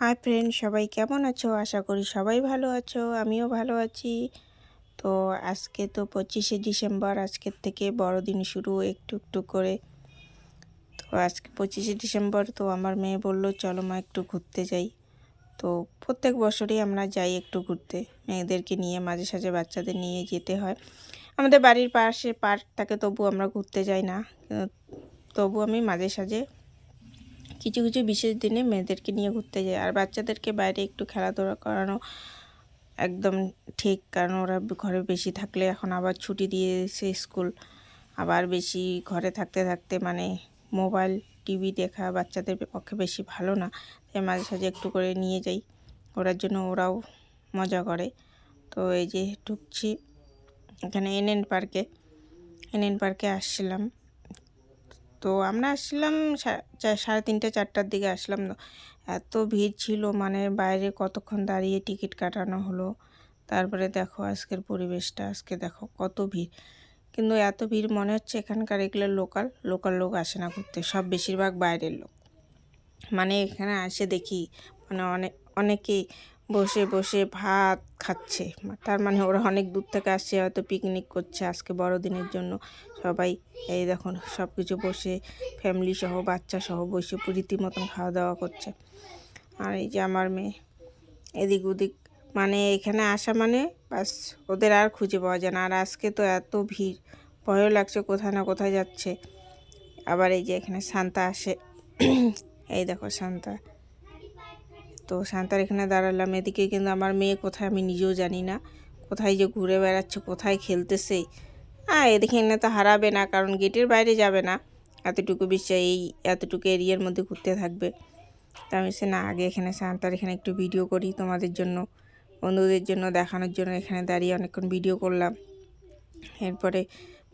Hi friend, সবাই কেমন আছো? আশা করি সবাই ভালো আছো, আমিও ভালো আছি। তো আজকে তো পঁচিশে ডিসেম্বর, আজকের থেকে বড়দিন শুরু একটু একটু করে। তো আজকে পঁচিশে ডিসেম্বর, তো আমার মেয়ে বলল, চলো মা, একটু ঘুরতে যাই। তো প্রত্যেক বছরই আমরা যাই একটু ঘুরতে। মেয়েদেরকে নিয়ে, মাঝে সাঝে বাচ্চাদের নিয়ে যেতে হয়। আমাদের বাড়ির পাশে পার্ক থাকে তবু আমরা ঘুরতে যাই না। তবু আমি মাঝে সাঝে কিছু কিছু বিশেষ দিনে মেয়েদেরকে নিয়ে ঘুরতে যাই আর বাচ্চাদেরকে বাইরে একটু খেলাধুলা করানো একদম ঠিক, কারণ ওরা ঘরে বেশি থাকলে এখন আবার ছুটি দিয়েছে স্কুল। আবার বেশি ঘরে থাকতে থাকতে মানে মোবাইল, টিভি দেখা বাচ্চাদের পক্ষে বেশি ভালো না। তাই মাঝে, সাঝে একটু করে নিয়ে যাই। ওরার জন্য ওরাও মজা করে। তো এই যে ঢুকছি এখানে এনএন পার্কে। এনএন পার্কে আসছিলাম। তো আমরা আসলাম সাড়ে তিনটে, চারটার দিকে আসলাম এত ভিড় ছিল মানে বাইরে কতক্ষণ দাঁড়িয়ে টিকিট কাটানো হলো। তারপরে দেখো আজকের পরিবেশটা, আজকে দেখো কত ভিড়। কিন্তু এত ভিড় মনে হচ্ছে এখানকার এগুলো লোকাল লোকাল লোক আসে না ঘুরতে, সব বেশিরভাগ বাইরের লোক। মানে এখানে আসে দেখি মানে অনেক অনেকেই বসে বসে ভাত খাচ্ছে। তার মানে ওরা অনেক দূর থেকে আসছে, হয়তো পিকনিক করছে আজকে বড়দিনের জন্য। সবাই এই দেখুন সব কিছু বসে ফ্যামিলি সহ, বাচ্চা সহ বসে রীতি মতন খাওয়া দাওয়া করছে। আর এই যে আমার মেয়ে, এদিক ওদিক মানে এখানে আসা মানে বাস ওদের আর খুঁজে পাওয়া যায় না। আর আজকে তো এত ভিড়, ভয়ও লাগছে কোথায় না কোথায় যাচ্ছে। আবার এই যে এখানে শান্তা আসে। এই দেখো শান্তা। তো শান্তার এখানে দাঁড়ালাম। এদিকে কিন্তু আমার মেয়ে কোথায় আমি নিজেও জানি না। কোথায় যে ঘুরে বেড়াচ্ছে, কোথায় খেলতেছে। হ্যাঁ এদিকে এনে তো হারাবে না, কারণ গেটের বাইরে যাবে না। এতটুকু বিষয় এই এতটুকু এরিয়ার মধ্যে ঘুরতে থাকবে। তা আমি সে না, আগে এখানে শান্তার এখানে একটু ভিডিও করি তোমাদের জন্য। বন্ধুদের জন্য দেখানোর জন্য এখানে দাঁড়িয়ে অনেকক্ষণ ভিডিও করলাম। এরপরে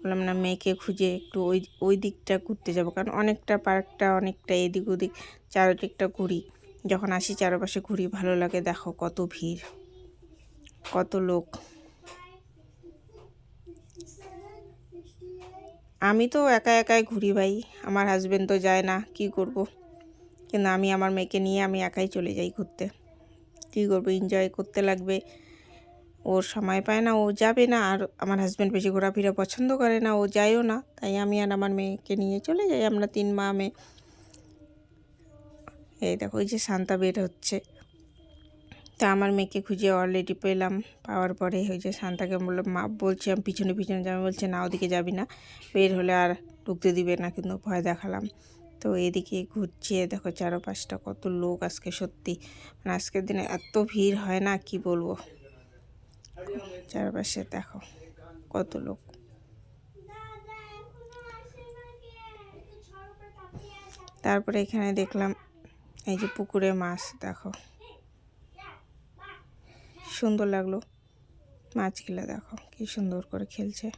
বললাম, না, মেয়েকে খুঁজে একটু ওই ওই দিকটা ঘুরতে যাব। কারণ অনেকটা পার্কটা, অনেকটা এদিক ওদিক, চারদিকটা ঘুরি। যখন আসি চারপাশে ঘুরি, ভালো লাগে। দেখো কত ভিড়, কত লোক। আমি তো একা একাই ঘুরি ভাই, আমার হাজব্যান্ড তো যায় না, কি করব। কিন্তু আমি আমার মেয়েকে নিয়ে আমি একাই চলে যাই ঘুরতে। কী করব? এনজয় করতে লাগবে। ওর সময় পায় না, ও যাবে না, আর আমার হাজব্যান্ড বেশি ঘোরাফেরা পছন্দ করে না, ও যায়ও না। তাই আমি আর আমার মেয়েকে নিয়ে চলে যাই। আমরা তিন মা মেয়ে। এই দেখো ওই যে শান্তা বের হচ্ছে। তা আমার মেয়েকে খুঁজে অলরেডি পেলাম, পাওয়ার পরে ওই যে শান্তাকে বললাম, মা, বলছি আমি পিছনে পিছনে যাব। বলছে, না, ওদিকে যাবি না। বের হলে আর ঢুকতে দিবে না, কিন্তু ভয় দেখালাম। তো এদিকে ঘুরছে দেখো চারপাশটা কত লোক আজকে, সত্যি। মানে আজকের দিনে এত ভিড় হয় না, কি বলব? চারপাশে দেখো কত লোক। তারপরে এখানে দেখলাম এই যে পুকুরে মাছ, দেখো। সুন্দর লাগল। মাছগুলো দেখো, কি সুন্দর করে খেলছে।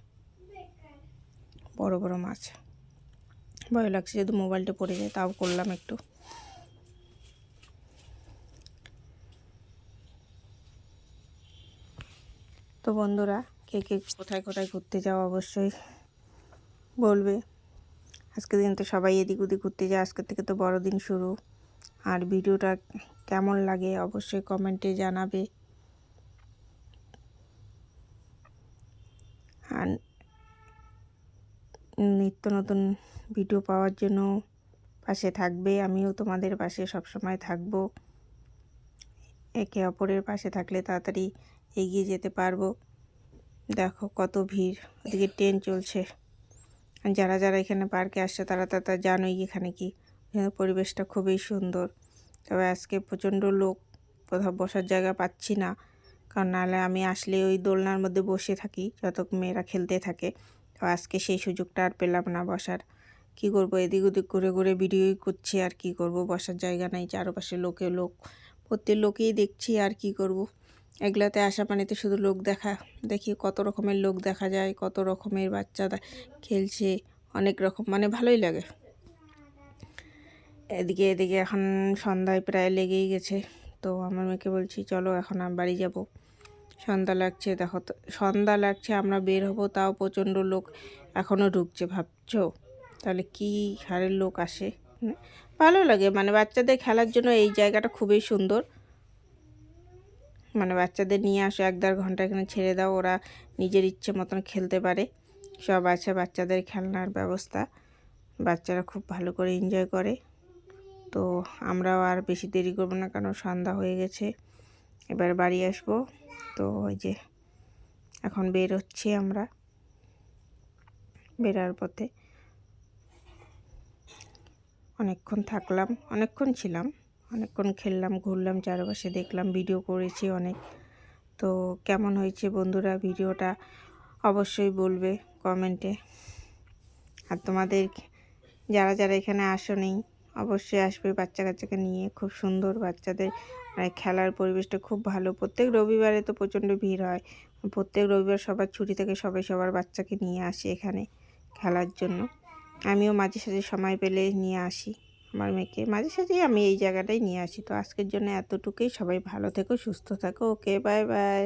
বড় বড় মাছ। ভয় লাগছে যদি মোবাইলটা পড়ে যায়, তাও করলাম একটু। তো বন্ধুরা, কে কে কোথায় কোথায় ঘুরতে যাও অবশ্যই বলবে। আজকের দিন তো সবাই এদিক ওদিক ঘুরতে যায়, আজকের থেকে তো বড়দিন শুরু। আর ভিডিওটা কেমন লাগে অবশ্যই কমেন্টে জানাবে। আর নিত্য নতুন ভিডিও পাওয়ার জন্য পাশে থাকবে। আমিও তোমাদের পাশে সবসময় থাকব। একে অপরের পাশে থাকলে তাড়াতাড়ি এগিয়ে যেতে পারব। দেখো কত ভিড়, ওদিকে ট্রেন চলছে। যারা যারা এখানে পার্কে আসছে তারা তারা জানোই এখানে কি। পরিবেশটা খুবই সুন্দর। তবে আজকে প্রচণ্ড লোক, কোথাও বসার জায়গা পাচ্ছি না। কারণ নাহলে আমি আসলে ওই দোলনার মধ্যে বসে থাকি যত মেয়েরা খেলতে থাকে। তো আজকে সেই সুযোগটা আর পেলাম না বসার। কি করব, এদিক ওদিক ঘুরে ঘুরে ভিডিওই করছি, আর কি করব? বসার জায়গা নাই, চারপাশে লোকে লোক। প্রত্যেক লোকেই দেখছি, আর কি করব? এগুলাতে আসা পানিতে শুধু লোক দেখা, দেখি কত রকমের লোক দেখা যায়, কত রকমের বাচ্চা খেলছে, অনেক রকম মানে ভালোই লাগে। এদিকে এদিকে এখন সন্ধ্যায় প্রায় লেগেই গেছে। তো আমার মেয়েকে বলছি, চলো এখন আমি বাড়ি যাব। সন্ধ্যা লাগছে, দেখো তো, সন্ধ্যা লাগছে, আমরা বের হব, তাও প্রচণ্ড লোক এখনও ঢুকছে, ভাবছ? তাহলে কি হারের লোক আসে? ভালো লাগে মানে বাচ্চাদের খেলার জন্য এই জায়গাটা খুবই সুন্দর। মানে বাচ্চাদের নিয়ে আসো, এক দেড় ঘণ্টা এখানে ছেড়ে দাও, ওরা নিজের ইচ্ছে মতন খেলতে পারে। সব আছে বাচ্চাদের খেলনার ব্যবস্থা, বাচ্চারা খুব ভালো করে এনজয় করে। তো আমরাও আর বেশি দেরি করব না, কারণ সন্ধ্যা হয়ে গেছে। এবার বাড়ি আসব। তো ওই যে এখন বের হচ্ছি আমরা বেরার পথে। অনেকক্ষণ থাকলাম, অনেকক্ষণ ছিলাম, অনেকক্ষণ খেললাম, ঘুরলাম, চারপাশে দেখলাম, ভিডিও করেছি অনেক। তো কেমন হয়েছে বন্ধুরা ভিডিওটা অবশ্যই বলবে কমেন্টে। আর তোমাদের যারা যারা এখানে আসো নেই অবশ্যই আসবে বাচ্চা কাচ্চাকে নিয়ে। খুব সুন্দর বাচ্চাদের মানে খেলার পরিবেশটা খুব ভালো। প্রত্যেক রবিবারে তো প্রচণ্ড ভিড় হয়। প্রত্যেক রবিবার সবার ছুটি থেকে, সবাই সবার বাচ্চাকে নিয়ে আসে এখানে খেলার জন্য। আমিও মাঝে সাঝে সময় পেলে নিয়ে আসি আমার মেয়েকে। মাঝে সাঝেই আমি এই জায়গাটাই নিয়ে আসি। তো আজকের জন্য এতটুকুই। সবাই ভালো থেকো, সুস্থ থাকো। Okay, bye bye.